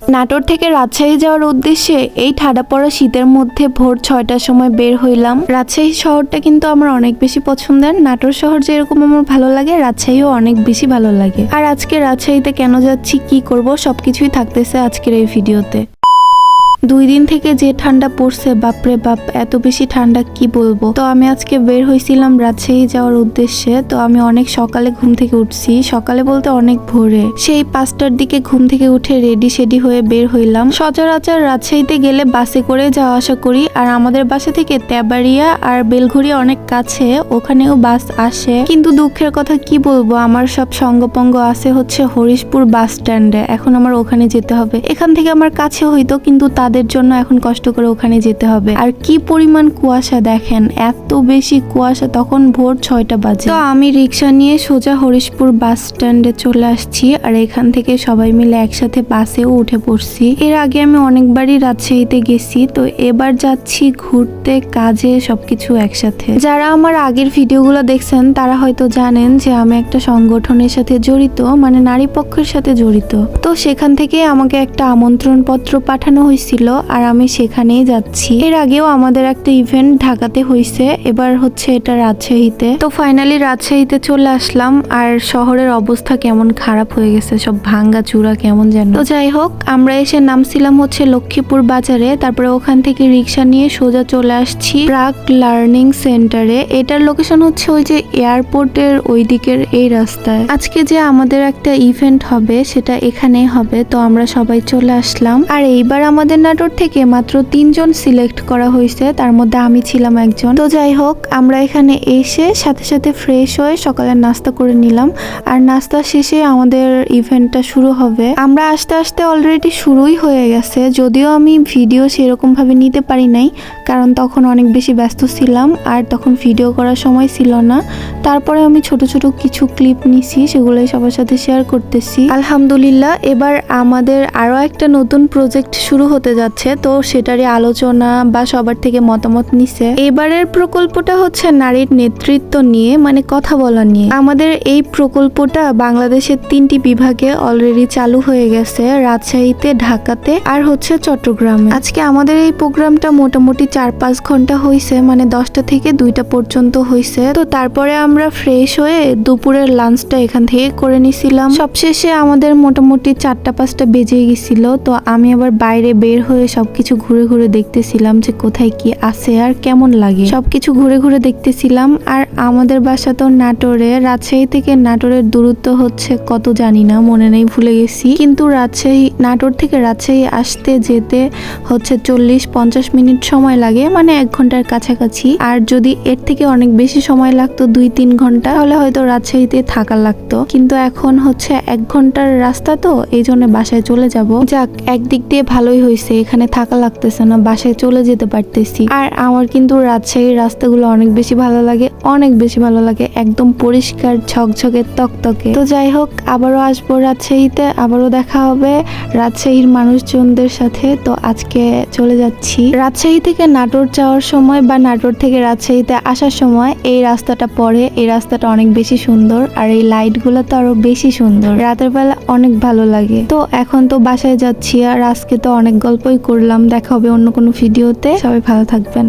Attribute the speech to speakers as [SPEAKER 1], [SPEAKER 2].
[SPEAKER 1] নাটোর থেকে রাজশাহী যাওয়ার উদ্দেশ্যে এই ঠাডা পড়া শীতের মধ্যে ভোর ছয়টার সময় বের হইলাম। রাজশাহী শহরটা কিন্তু আমার অনেক বেশি পছন্দের। নাটোর শহর যেরকম আমার ভালো লাগে, রাজশাহীও অনেক বেশি ভালো লাগে। আর আজকে রাজশাহীতে কেন যাচ্ছি, কি করব, সবকিছুই থাকতেছে আজকের এই ভিডিওতে। দুই দিন থেকে যে ঠান্ডা পড়ছে, বাপরে বাপ, এত বেশি ঠান্ডা কি বলব? তো আমি আজকে বের হয়েছিলাম রাজশাহী যাওয়ার উদ্দেশ্যে। তো আমি অনেক সকালে ঘুম থেকে উঠছি। সকালে বলতে অনেক ভোরে। সেই পাঁচটার দিকে ঘুম থেকে উঠে রেডি সেডি হয়ে বের হইলাম। সচরাচর রাজশাহীতে গেলে বাসে করে যাওয়া আসা করি। আর আমাদের বাসা থেকে তেবাড়িয়া আর বেলঘড়িয়া অনেক কাছে। ওখানেও বাস আসে। কিন্তু দুঃখের কথা কি বলব? আমার সব সঙ্গপঙ্গ আছে হচ্ছে হরিশপুর বাস স্ট্যান্ডে। এখন আমার ওখানে যেতে হবে। এখান থেকে আমার কাছে হইতো, কিন্তু তাদের জন্য এখন কষ্ট করে ওখানে যেতে হবে। আর কি পরিমাণ কুয়াশা দেখেন, এত বেশি কুয়াশা তখন ভোর ছয়টা বাজে। তো আমি রিক্সা নিয়ে সোজা হরিশপুর বাস স্ট্যান্ডে চলে আসছি আর এখান থেকে সবাই মিলে একসাথে বাসেও উঠে পড়ছি। এর আগে আমি অনেকবারই রাজশাহীতে গেছি, তো এবার যাচ্ছি ঘুরতে, কাজে, সবকিছু একসাথে। যারা আমার আগের ভিডিওগুলো দেখছেন, তারা হয়তো জানেন যে আমি একটা সংগঠনের সাথে জড়িত মানে নারী পক্ষের সাথে জড়িত। তো সেখান থেকে আমাকে একটা আমন্ত্রণ পত্র পাঠানো হয়েছিল। আর আমি সেখানেই যাচ্ছি। এর আগেও আমাদের একটা ইভেন্ট ঢাকাতে হয়েছে এবার হচ্ছে এটা রাজশাহীতে। তো ফাইনালি রাজশাহীতে চলে আসলাম, আর শহরের অবস্থা কেমন খারাপ হয়ে গেছে, সব ভাঙ্গা চূড়া কেমন যেন। তো যাই হোক, আমরা এসে নামছিলাম হচ্ছে লক্ষ্মীপুর বাজারে, তারপরে ওখান থেকে রিক্সা নিয়ে সোজা চলে আসছি প্রাক লার্নিং সেন্টারে এটার লোকেশন হচ্ছে ওই যে এয়ারপোর্টের ওই দিকের এই রাস্তায়। আজকে যে আমাদের একটা ইভেন্ট হবে, সেটা এখানেই হবে, তো আমরা সবাই চলে আসলাম। আর এইবার আমাদের নাটোর থেকে মাত্র তিনজন সিলেক্ট করা হয়েছে। তার মধ্যে আমি ছিলাম একজন। তো যাই হোক, আমরা এখানে এসে সাথে সাথে ফ্রেশ হয়ে সকালে নাস্তা করে নিলাম। আর নাস্তা শেষে আমাদের ইভেন্টটা শুরু হবে। আমরা আস্তে আস্তে অলরেডি শুরুই হয়ে গেছে। যদিও আমি ভিডিও সেরকম ভাবে নিতে পারি নাই, কারণ তখন অনেক বেশি ব্যস্ত ছিলাম আর তখন ভিডিও করার সময় ছিল না। তারপরে আমি ছোট ছোট কিছু ক্লিপ নিছি, সেগুলোই সবার সাথে শেয়ার করতেছি। আলহামদুলিল্লাহ, এবার আমাদের আরও একটা নতুন প্রজেক্ট শুরু হতে যাচ্ছে, তো সেটারই আলোচনা বা সবার থেকে মতামত নিছে। এবারের প্রকল্পটা হচ্ছে নারীর নেতৃত্ব নিয়ে মানে কথা বলা নিয়ে। আমাদের এই প্রকল্পটা বাংলাদেশের তিনটি বিভাগে অলরেডি চালু হয়ে গেছে, রাজশাহীতে, ঢাকাতে আর হচ্ছে চট্টগ্রামে। আজকে আমাদের এই প্রোগ্রামটা মোটামুটি চার পাঁচ ঘণ্টা হয়েছে মানে দশটা থেকে দুইটা পর্যন্ত হয়েছে তো তারপরে আমরা ফ্রেশ হয়ে দুপুরের লাঞ্চটা এখান থেকে করে নিছিলাম। সবশেষে আমাদের মোটামুটি চারটা পাঁচটা বেজে গেছিল, তো আমি আবার বাইরে বের হয়ে সবকিছু ঘুরে ঘুরে দেখতেছিলাম যে কোথায় কি আছে আর কেমন লাগে। সবকিছু ঘুরে ঘুরে দেখতেছিলাম আর আমাদের বাসা তো নাটোরে, রাজশাহী থেকে নাটোরের দূরত্ব হচ্ছে কত জানি না, মনে নেই, ভুলে গেছি। কিন্তু রাজশাহী, নাটোর থেকে রাজশাহী আসতে যেতে হচ্ছে চল্লিশ পঞ্চাশ মিনিট সময় লাগে মানে এক ঘণ্টার কাছাকাছি। আর যদি এর থেকে অনেক বেশি সময় লাগতো, দুই তিন ঘণ্টা, তাহলে হয়তো রাজশাহীতে থাকা লাগতো। কিন্তু এখন হচ্ছে এক ঘণ্টার রাস্তা তো এই জন্য বাসায় চলে যাব। যাক, একদিক দিয়ে ভালোই হয়েছে এখানে থাকা লাগতেছে না, বাসায় চলে যেতে পারতেছি। আর আমার কিন্তু রাজশাহীর রাস্তাগুলো অনেক বেশি ভালো লাগে, অনেক বেশি ভালো লাগে, একদম পরিষ্কার, ঝকঝকে, তকতকে। তো যাই হোক, আবারও আসব রাজশাহীতে, আবারও দেখা হবে রাজশাহীর মানুষজনদের সাথে। তো আজকে চলে যাচ্ছি। রাজশাহী থেকে নাটোর যাওয়ার সময় বা নাটোর থেকে রাজশাহীতে আসার সময় এই রাস্তাটা পড়ে, এই রাস্তাটা অনেক বেশি সুন্দর আর এই লাইটগুলো তো আরও বেশি সুন্দর। রাতের বেলা অনেক ভালো লাগে। তো এখন তো বাসায় যাচ্ছি আর আজকে তো অনেক গল্পই করলাম। দেখা হবে অন্য কোনো ভিডিওতে। সবাই ভালো থাকবেন।